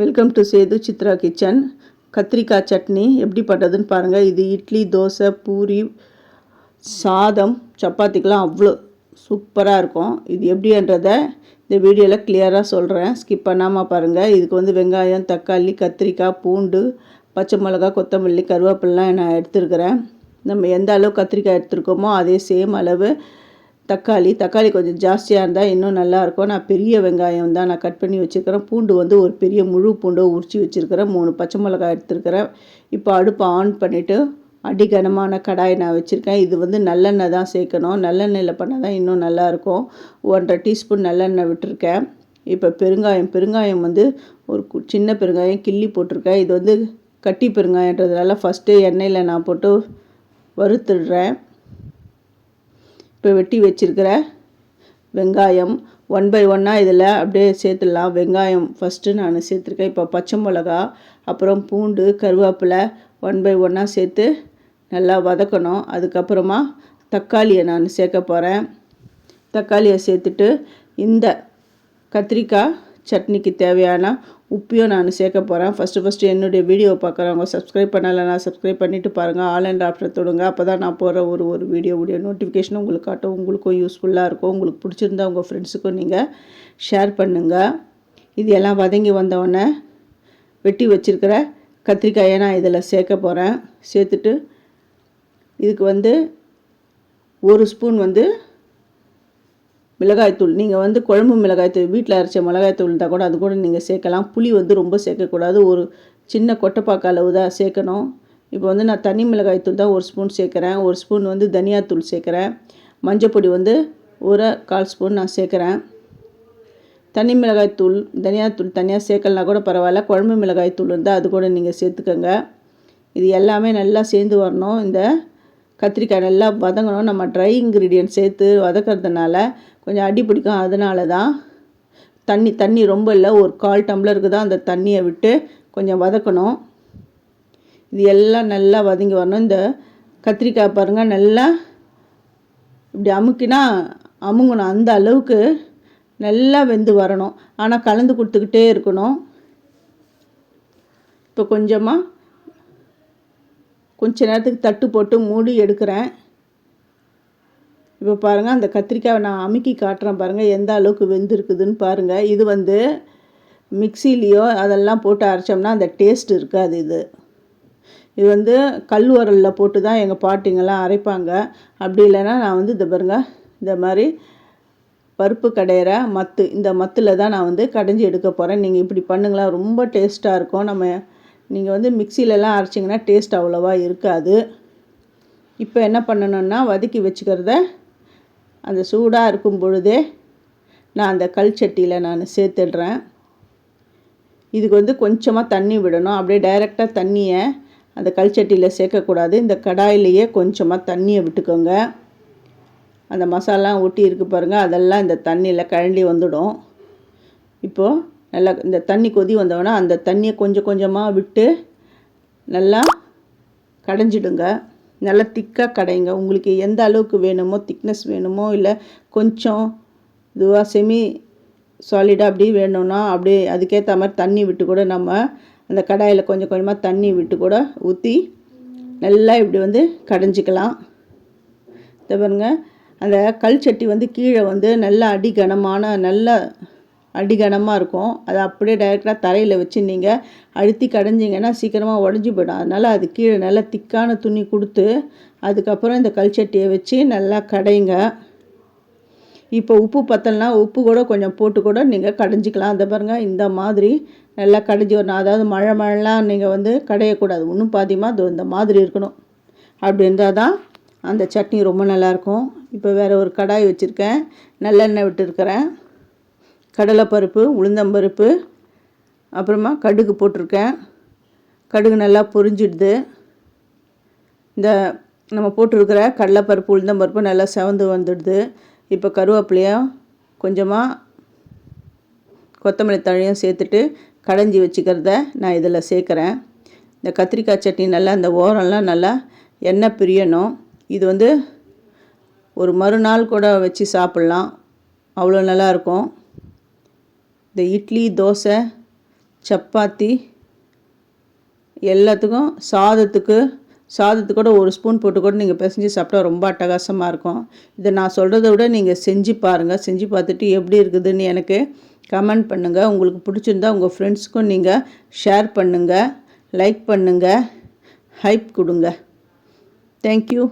Welcome to Sethu Chitra kitchen கத்திரிக்காய் சட்னி எப்படி பண்ணுறதுன்னு பாருங்கள் இது இட்லி தோசை பூரி சாதம் சப்பாத்திக்கெலாம் அவ்வளோ சூப்பராக இருக்கும். இது எப்படின்றத இந்த வீடியோவில் கிளியராக சொல்கிறேன் ஸ்கிப் பண்ணாமல் பாருங்கள் இதுக்கு வந்து வெங்காயம் தக்காளி கத்திரிக்காய் பூண்டு பச்சை மிளகா கொத்தமல்லி கருவேப்பிலாம் நான் எடுத்துருக்கிறேன். நம்ம எந்த அளவு கத்திரிக்காய் எடுத்துருக்கோமோ அதே சேம் அளவு தக்காளி தக்காளி கொஞ்சம் ஜாஸ்தியாக இருந்தால் இன்னும் நல்லாயிருக்கும் நான் பெரிய வெங்காயம் தான் நான் கட் பண்ணி வச்சுருக்கிறேன். பூண்டு வந்து ஒரு பெரிய முழு பூண்டை உரித்து வச்சுருக்கிறேன். மூணு பச்சை மிளகாய் எடுத்துருக்கிறேன். இப்போ அடுப்பை ஆன் பண்ணிவிட்டு அடிகனமான கடாய் நான் வச்சுருக்கேன். இது வந்து நல்லெண்ணெய் தான் சேர்க்கணும். நல்லெண்ணெயில் பண்ணால் தான் இன்னும் நல்லாயிருக்கும் ஒன்றரை டீஸ்பூன் நல்லெண்ணெய் விட்டுருக்கேன். இப்போ பெருங்காயம் பெருங்காயம் வந்து ஒரு சின்ன பெருங்காயம் கிள்ளி போட்டிருக்கேன். இது வந்து கட்டி பெருங்காயன்றதுனால ஃபஸ்ட்டு எண்ணெயில் நான் போட்டு வறுத்துடுறேன். இப்போ வெட்டி வச்சுருக்கிற வெங்காயம் ஒன் பை ஒன்னாக இதில் அப்படியே சேர்த்துடலாம். வெங்காயம் ஃபஸ்ட்டு நான் சேர்த்துருக்கேன். இப்போ பச்சை மிளகா அப்புறம் பூண்டு கருவேப்பிலை ஒன் பை ஒன்னாக சேர்த்து நல்லா வதக்கணும். அதுக்கப்புறமா தக்காளியை நான் சேர்க்க போகிறேன் தக்காளியை சேர்த்துட்டு இந்த கத்திரிக்காய் சட்னிக்கு தேவையான உப்பையும் நான் சேர்க்க போகிறேன் ஃபஸ்ட்டு ஃபஸ்ட்டு என்னுடைய வீடியோ பார்க்குறவங்க சப்ஸ்கிரைப் பண்ணலைன்னா சப்ஸ்கிரைப் பண்ணிவிட்டு பாருங்கள் ஆல் அண்ட் ஆஃப்டர் தொடுங்க. அப்போ தான் நான் போகிற ஒரு ஒரு வீடியோவுடைய நோட்டிஃபிகேஷன் உங்களுக்கு காட்டும். உங்களுக்கும் யூஸ்ஃபுல்லாக இருக்கும். உங்களுக்கு பிடிச்சிருந்தா உங்கள் ஃப்ரெண்ட்ஸுக்கும் நீங்கள் ஷேர் பண்ணுங்கள் இது எல்லாம் வதங்கி வந்தவுடனே வெட்டி வச்சுருக்கிற கத்திரிக்காயை நான் இதில் சேர்க்க போகிறேன் சேர்த்துட்டு இதுக்கு வந்து ஒரு ஸ்பூன் வந்து மிளகாய்த்தூள். நீங்கள் வந்து குழம்பு மிளகாய்த்தூள் வீட்டில் அரைச்ச மிளகாய்த்தூள் இருந்தால் கூட அது கூட நீங்கள் சேர்க்கலாம். புளி வந்து ரொம்ப சேர்க்கக்கூடாது. ஒரு சின்ன கொட்டைப்பாக்கு அளவு தான் சேர்க்கணும். இப்போ வந்து நான் தனி மிளகாய்த்தூள் தான் ஒரு ஸ்பூன் சேர்க்குறேன். ஒரு ஸ்பூன் வந்து தனியாத்தூள் சேர்க்குறேன். மஞ்சப்பொடி வந்து ஒரு கால் ஸ்பூன் நான் சேர்க்குறேன். தனி மிளகாய்த்தூள் தனியாத்தூள் தனியாக சேர்க்கலனா கூட பரவாயில்ல. குழம்பு மிளகாய்த்தூள் இருந்தால் அது கூட நீங்கள் சேர்த்துக்கோங்க. இது எல்லாமே நல்லா சேர்ந்து வரணும். இந்த கத்திரிக்காய் நல்லா வதங்கணும். நம்ம ட்ரை இன்க்ரீடியன்ட் சேர்த்து வதக்கிறதுனால கொஞ்சம் அடி பிடிக்கும். அதனால தான் தண்ணி தண்ணி ரொம்ப இல்லை. ஒரு கால் டம்ளருக்கு தான் அந்த தண்ணியை விட்டு கொஞ்சம் வதக்கணும். இது எல்லாம் நல்லா வதங்கி வரணும். இந்த கத்திரிக்காய் பாருங்கள் நல்லா இப்படி அமுக்கினா அமுங்கணும். அந்த அளவுக்கு நல்லா வெந்து வரணும். ஆனால் கலந்து கொடுத்துக்கிட்டே இருக்கணும். இப்போ கொஞ்சமாக கொஞ்ச நேரத்துக்கு தட்டு போட்டு மூடி எடுக்கிறேன். இப்போ பாருங்கள் அந்த கத்திரிக்காயை நான் அமுக்கி காட்டுறேன் பாருங்கள் எந்த அளவுக்கு வெந்திருக்குதுன்னு பாருங்கள் இது வந்து மிக்சிலேயோ அதெல்லாம் போட்டு அரைச்சோம்னா அந்த டேஸ்ட் இருக்காது இது. இது வந்து கல் உரலில் போட்டு தான் எங்கள் பாட்டிங்கெல்லாம் அரைப்பாங்க. அப்படி இல்லைன்னா நான் வந்து இந்த பாருங்கள் இந்த மாதிரி பருப்பு கடையிற மத்து இந்த மத்தில் தான் நான் வந்து கடைஞ்சி எடுக்க போகிறேன் நீங்கள் இப்படி பண்ணுங்களா ரொம்ப டேஸ்ட்டாக இருக்கும். நம்ம நீங்கள் வந்து மிக்சிலெலாம் அரைச்சிங்கன்னா டேஸ்ட் அவ்வளோவா இருக்காது. இப்போ என்ன பண்ணணும்னா வதக்கி வச்சுக்கிறத அந்த சூடாக இருக்கும் பொழுதே நான் அந்த கல் சட்டியில் நான் சேர்த்துடுறேன். இதுக்கு வந்து கொஞ்சமாக தண்ணி விடணும். அப்படியே டைரெக்டாக தண்ணியை அந்த கல் சட்டியில் சேர்க்கக்கூடாது. இந்த கடாயிலேயே கொஞ்சமாக தண்ணியை விட்டுக்கோங்க. அந்த மசாலா ஒட்டி இருக்கு பாருங்கள் அதெல்லாம் இந்த தண்ணியில் கழண்டி வந்துடும். இப்போது நல்லா இந்த தண்ணி கொதி வந்தோடனே அந்த தண்ணியை கொஞ்சம் கொஞ்சமாக விட்டு நல்லா கடைஞ்சிடுங்க. நல்லா திக்காக கடைங்க. உங்களுக்கு எந்த அளவுக்கு வேணுமோ திக்னஸ் வேணுமோ இல்லை கொஞ்சம் இதுவாக செமி சாலிடாக அப்படி வேணும்னா அப்படியே அதுக்கேற்ற மாதிரி தண்ணி விட்டு கூட நம்ம அந்த கடாயில் கொஞ்சம் கொஞ்சமாக தண்ணி விட்டு கூட ஊற்றி நல்லா இப்படி வந்து கடைஞ்சிக்கலாம். பாருங்க. அந்த கல் சட்டி வந்து கீழே வந்து நல்லா அடி கனமான நல்லா அடிகனமாக இருக்கும். அதை அப்படியே டைரெக்டாக தரையில் வச்சு நீங்கள் அழுத்தி கடைஞ்சிங்கன்னா சீக்கிரமாக உடஞ்சி போயிடும். அதனால் அது கீழே நல்லா திக்கான துணி கொடுத்து அதுக்கப்புறம் இந்த கல்ச்சட்டியை வச்சு நல்லா கடைங்க. இப்போ உப்பு பத்தலைனா உப்பு கூட கொஞ்சம் போட்டு கூட நீங்கள் கடைஞ்சிக்கலாம். அந்த பாருங்கள் இந்த மாதிரி நல்லா கடைஞ்சி வரணும். அதாவது மழை மழைலாம் நீங்கள் வந்து கடையக்கூடாது. இன்னும் பாதியமாக இந்த மாதிரி இருக்கணும். அப்படி இருந்தால் தான் அந்த சட்னி ரொம்ப நல்லாயிருக்கும் இப்போ வேறு ஒரு கடாய் வச்சுருக்கேன். நல்லெண்ணெய் விட்டுருக்கிறேன். கடலைப்பருப்பு உளுந்தம்பருப்பு அப்புறமா கடுகு போட்டிருக்கேன். கடுகு நல்லா பொரிஞ்சிடுது. இந்த நம்ம போட்டிருக்கிற கடலைப்பருப்பு உளுந்தம்பருப்பு நல்லா செவந்து வந்துடுது. இப்போ கருவேப்பிலையும் கொஞ்சமாக கொத்தமல்லி தழையும் சேர்த்துட்டு கடைஞ்சி வச்சுக்கிறத நான் இதில் சேர்க்குறேன். இந்த கத்திரிக்காய் சட்னி நல்லா இந்த ஓரம்லாம் நல்லா எண்ணெய் பிரியணும். இது வந்து ஒரு மறுநாள் கூட வச்சு சாப்பிட்லாம். அவ்வளோ நல்லாயிருக்கும் இந்த இட்லி தோசை சப்பாத்தி எல்லாத்துக்கும் சாதத்துக்கு சாதத்துக்கூட கூட ஒரு ஸ்பூன் போட்டு கூட நீங்கள் பிசைஞ்சு சாப்பிட்டா ரொம்ப அட்டகாசமாக இருக்கும். இதை நான் சொல்கிறத விட நீங்கள் செஞ்சு பாருங்கள் செஞ்சு பார்த்துட்டு எப்படி இருக்குதுன்னு எனக்கு கமெண்ட் பண்ணுங்கள் உங்களுக்கு பிடிச்சிருந்தா உங்கள் ஃப்ரெண்ட்ஸுக்கும் நீங்கள் ஷேர் பண்ணுங்கள் லைக் பண்ணுங்கள் ஹைப் கொடுங்க. தேங்க்யூ